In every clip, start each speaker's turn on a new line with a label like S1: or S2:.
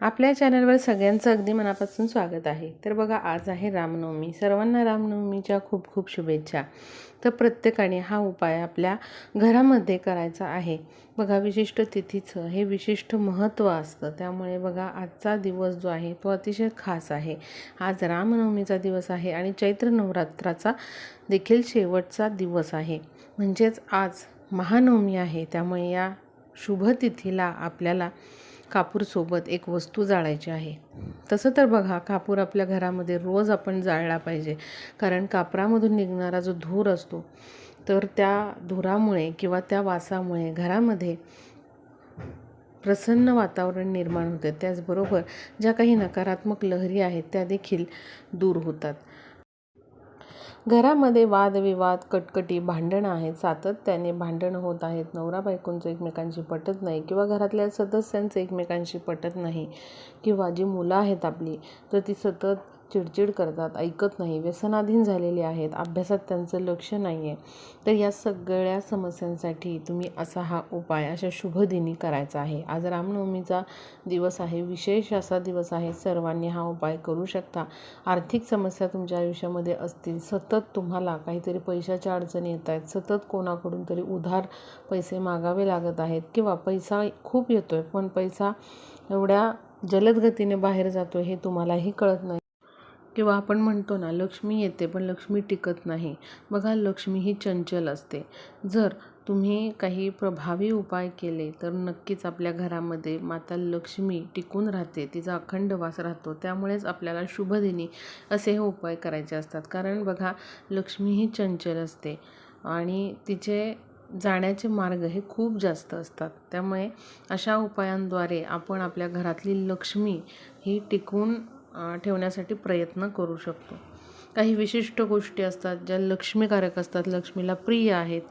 S1: आपल्या चॅनलवर सगळ्यांचं अगदी मनापासून स्वागत आहे. तर बघा आज आहे रामनवमी. सर्वांना रामनवमीच्या खूप खूप शुभेच्छा. तर प्रत्येकाने हा उपाय आपल्या घरामध्ये करायचा आहे. बघा विशिष्ट तिथीचं हे विशिष्ट महत्त्व असतं. त्यामुळे बघा आजचा दिवस जो आहे तो अतिशय खास आहे. आज रामनवमीचा दिवस आहे आणि चैत्र नवरात्राचा देखील शेवटचा दिवस आहे. म्हणजेच आज महानवमी आहे. त्यामुळे या शुभतिथीला आपल्याला कापूरसोबत एक वस्तू जाळायची आहे. तसं तर बघा कापूर आपल्या घरामध्ये रोज आपण जाळला पाहिजे. कारण कापरामधून निघणारा जो धूर असतो तर त्या धुरामुळे किंवा त्या वासामुळे घरामध्ये प्रसन्न वातावरण निर्माण होते. त्याचबरोबर ज्या काही नकारात्मक लहरी आहेत त्या देखील दूर होतात. घरामध्ये वादविवाद कटकटी भांडणं आहेत. सातत्याने भांडणं होत आहेत. नवरा बायकोंचं एकमेकांशी पटत नाही किंवा घरातल्या सदस्यांचं एकमेकांशी पटत नाही किंवा जी मुलं आहेत आपली तर ती सतत चिडचिड करतात ऐकत नाही व्यसनाधीन झालेले आहेत अभ्यासात त्यांचं लक्ष नाही आहे तर या सगळ्या समस्यांसाठी तुम्ही असा हा उपाय अशा शुभदिनी करायचा आहे. आज रामनवमीचा दिवस आहे विशेष असा दिवस आहे सर्वांनी हा उपाय करू शकता. आर्थिक समस्या तुमच्या आयुष्यामध्ये असतील सतत तुम्हाला काहीतरी पैशाच्या अडचणी येत आहेत सतत कोणाकडून तरी उधार पैसे मागावे लागत आहेत किंवा पैसा खूप येतो आहे पण पैसा एवढ्या जलद गतीने बाहेर जातो हे तुम्हालाही कळत नाही. किंवा आपण म्हणतो ना लक्ष्मी येते पण लक्ष्मी टिकत नाही. बघा लक्ष्मी ही चंचल असते. जर तुम्ही काही प्रभावी उपाय केले तर नक्कीच आपल्या घरामध्ये माता लक्ष्मी टिकून राहते. तिचा अखंड वास राहतो. त्यामुळेच आपल्याला शुभदिनी असे हे उपाय करायचे असतात. कारण बघा लक्ष्मी ही चंचल असते आणि तिचे जाण्याचे मार्ग हे खूप जास्त असतात. त्यामुळे अशा उपायांद्वारे आपण आपल्या घरातली लक्ष्मी ही टिकून ठेवण्यासाठी प्रयत्न करू शकतो. काही विशिष्ट गोष्टी असतात ज्या लक्ष्मीकारक असतात लक्ष्मीला प्रिय आहेत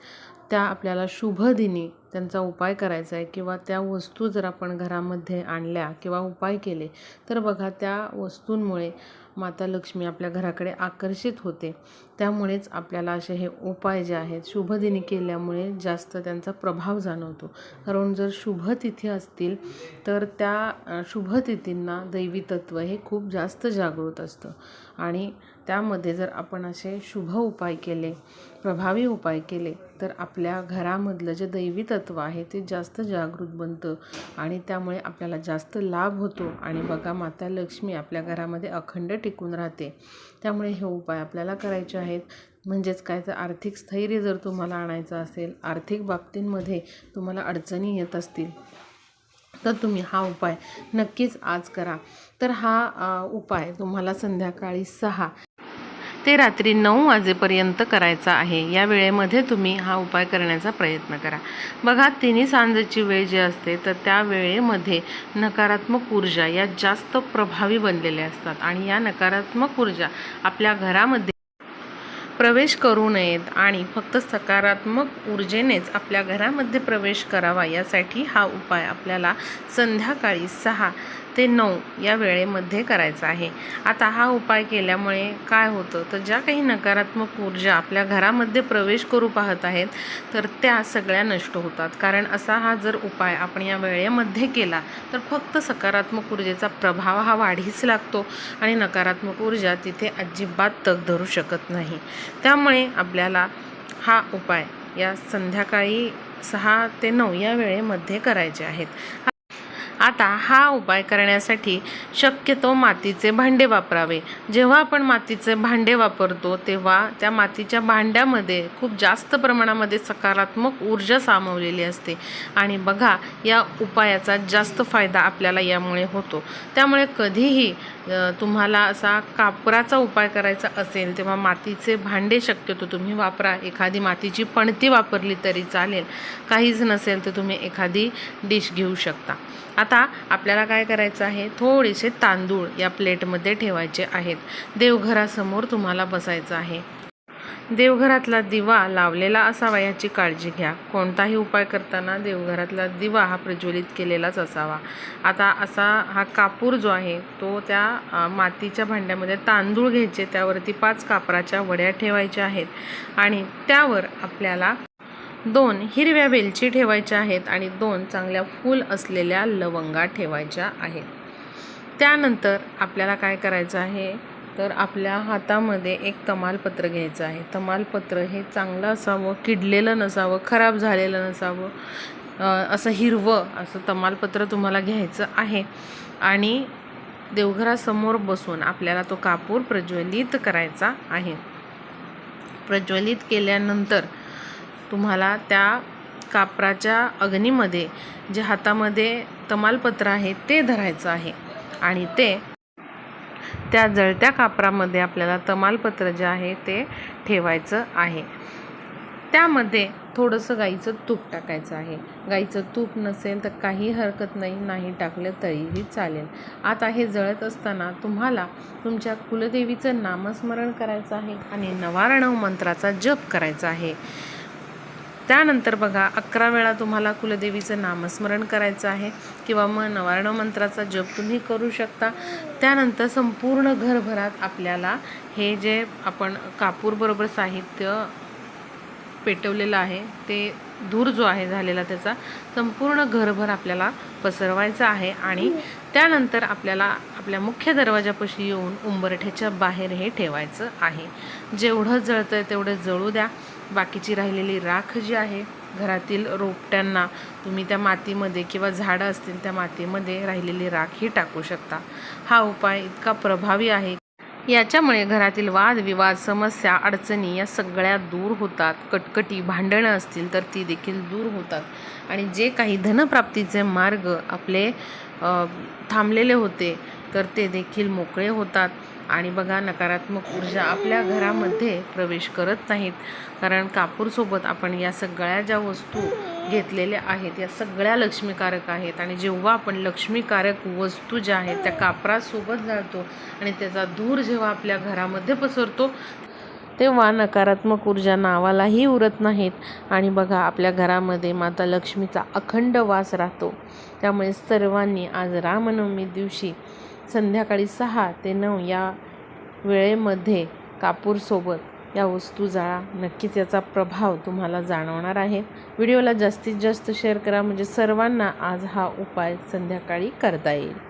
S1: त्या आपल्याला शुभदिनी त्यांचा उपाय करायचा आहे किंवा त्या वस्तू जर आपण घरामध्ये आणल्या किंवा उपाय केले तर बघा त्या वस्तूंमुळे माता लक्ष्मी आपल्या घराकडे आकर्षित होते. त्यामुळेच आपल्याला असे हे उपाय जे आहेत शुभदिनी केल्यामुळे जास्त त्यांचा प्रभाव जाणवतो. कारण जर शुभतिथी असतील तर त्या शुभतिथींना दैवी तत्त्व हे खूप जास्त जागृत असतं. आणि त्यामध्ये जर आपण असे शुभ उपाय केले प्रभावी उपाय केले तर आपल्या घरामधलं जे दैवी तत्व आहे ते जास्त जागृत बनतं आणि त्यामुळे आपल्याला जास्त लाभ होतो. आणि बघा माता लक्ष्मी आपल्या घरामध्ये अखंड टिकून राहते. त्यामुळे हे उपाय आपल्याला करायचे आहे आहेत. म्हणजेच काय? तर आर्थिक स्थैर्य जर तुम्हाला आणायचं असेल आर्थिक बाबतींमध्ये तुम्हाला अडचणी येत असतील तर तुम्ही हा उपाय नक्कीच आज करा. तर हा उपाय तुम्हाला संध्याकाळी सहा ते रात्री नऊ वाजेपर्यंत करायचा आहे. या वेळेमध्ये तुम्ही हा उपाय करण्याचा प्रयत्न करा. बघा तिन्ही सांजेची वेळ जी असते तर त्या वेळेमध्ये नकारात्मक ऊर्जा या जास्त प्रभावी बनलेल्या असतात. आणि या नकारात्मक ऊर्जा आपल्या घरामध्ये प्रवेश करू नयेत आणि फक्त सकारात्मक ऊर्जेनेच आपल्या घरामध्ये प्रवेश करावा यासाठी हा उपाय आपल्याला संध्याकाळी सहा ते नऊ या वेळेमध्ये करायचा आहे. आता हा उपाय केल्यामुळे काय होतं? तर ज्या काही नकारात्मक ऊर्जा आपल्या घरामध्ये प्रवेश करू पाहत आहेत तर त्या सगळ्या नष्ट होतात. कारण असा हा जर उपाय आपण या वेळेमध्ये केला तर फक्त सकारात्मक ऊर्जेचा प्रभाव हा वाढीच लागतो आणि नकारात्मक ऊर्जा तिथे अजिबात तग धरू शकत नाही. त्यामुळे आपल्याला हा उपाय या संध्याकाळी सहा ते नऊ या वेळेमध्ये करायचे आहेत. आता हा उपाय करण्यासाठी शक्यतो मातीचे भांडे वापरावे. जेव्हा आपण मातीचे भांडे वापरतो तेव्हा त्या मातीच्या भांड्यामध्ये खूप जास्त प्रमाणामध्ये सकारात्मक ऊर्जा सामावलेली असते. आणि बघा या उपायाचा जास्त फायदा आपल्याला यामुळे होतो. त्यामुळे कधीही तुम्हाला असा कापराचा उपाय करायचा असेल तेव्हा मातीचे भांडे शक्यतो तुम्ही वापरा. एखादी मातीची पणती वापरली तरी चालेल. काहीच नसेल तर तुम्ही एखादी डिश घेऊ शकता. आता आता आपल्याला काय करायचं आहे? थोडेसे तांदूळ या प्लेटमध्ये ठेवायचे आहेत. देवघरासमोर तुम्हाला बसायचं आहे. देवघरातला दिवा लावलेला असावा याची काळजी घ्या. कोणताही उपाय करताना देवघरातला दिवा हा प्रज्वलित केलेलाच असावा. आता असा हा कापूर जो आहे तो त्या मातीच्या भांड्यामध्ये तांदूळ घ्यायचे. त्यावरती पाच कापराच्या वड्या ठेवायच्या आहेत. आणि त्यावर आपल्याला दोन हिरव्या वेलची ठेवायच्या आहेत आणि दोन चांगल्या फूल असलेल्या लवंगा ठेवायच्या आहेत. त्यानंतर आपल्याला काय करायचं आहे? तर आपल्या हातामध्ये एक तमालपत्र घ्यायचं आहे. तमालपत्र हे चांगलं असावं किडलेलं नसावं खराब झालेलं नसावं असं हिरवं असं तमालपत्र तुम्हाला घ्यायचं आहे. आणि देवघरासमोर बसून आपल्याला तो कापूर प्रज्वलित करायचा आहे. प्रज्वलित केल्यानंतर तुम्हाला त्या कापराच्या अग्नीमध्ये जे हातामध्ये तमालपत्र आहे ते धरायचं आहे. आणि ते त्या जळत्या कापरामध्ये आपल्याला तमालपत्र जे आहे ते ठेवायचं आहे. त्यामध्ये थोडंसं गाईचं तूप टाकायचं आहे. गाईचं तूप नसेल तर काही हरकत नाही नाही टाकलं तरीही चालेल. आता हे जळत असताना तुम्हाला तुमच्या कुलदेवीचं नामस्मरण करायचं आहे आणि नवारणव मंत्राचा जप करायचा आहे. त्यानंतर बघा अकरा वेळा तुम्हाला कुलदेवीचं नामस्मरण करायचं आहे किंवा मग नवारणव मंत्राचा जप तुम्ही करू शकता. त्यानंतर संपूर्ण घरभरात आपल्याला हे जे आपण कापूरबरोबर साहित्य पेटवलेलं आहे ते धूर जो आहे झालेला त्याचा संपूर्ण घरभर आपल्याला पसरवायचा आहे आणि त्यानंतर आपल्याला आपल्या मुख्य दरवाजापाशी येऊन उंबरठ्याच्या बाहेर हे ठेवायचं आहे. जेवढं जळतं आहे तेवढं जळू द्या. बाकीची राहिलेली राख जी आहे घरातील रोपट्यांना तुम्ही त्या मातीमध्ये किंवा झाडं असतील त्या मातीमध्ये राहिलेली राख ही टाकू शकता. हा उपाय इतका प्रभावी आहे. याच्यामुळे घरातील वादविवाद समस्या अडचणी या सगळ्या दूर होतात. कटकटी भांडणं असतील तर ती देखील दूर होतात. आणि जे काही धनप्राप्तीचे मार्ग आपले थांबलेले होते तर ते देखील मोकळे होतात. आणि बघा नकारात्मक ऊर्जा आपल्या घरामध्ये प्रवेश करत नाहीत. कारण कापूरसोबत आपण या सगळ्या ज्या वस्तू घेतलेल्या आहेत या सगळ्या लक्ष्मीकारक आहेत. आणि जेव्हा आपण लक्ष्मीकारक वस्तू ज्या आहेत त्या कापरासोबत जाळतो आणि त्याचा धूर जेव्हा आपल्या घरामध्ये पसरतो तेव्हा नकारात्मक ऊर्जा नावालाही उरत नाहीत. आणि बघा आपल्या घरामध्ये माता लक्ष्मीचा अखंड वास राहतो. त्यामुळे सर्वांनी आज रामनवमी दिवशी संध्याकाळी सहा ते नऊ या वेळेमध्ये कापूरसोबत या वस्तू जाळा नक्कीच याचा प्रभाव तुम्हाला जाणवणार आहे. व्हिडिओला जास्तीत जास्त शेअर करा म्हणजे सर्वांना आज हा उपाय संध्याकाळी करता येईल.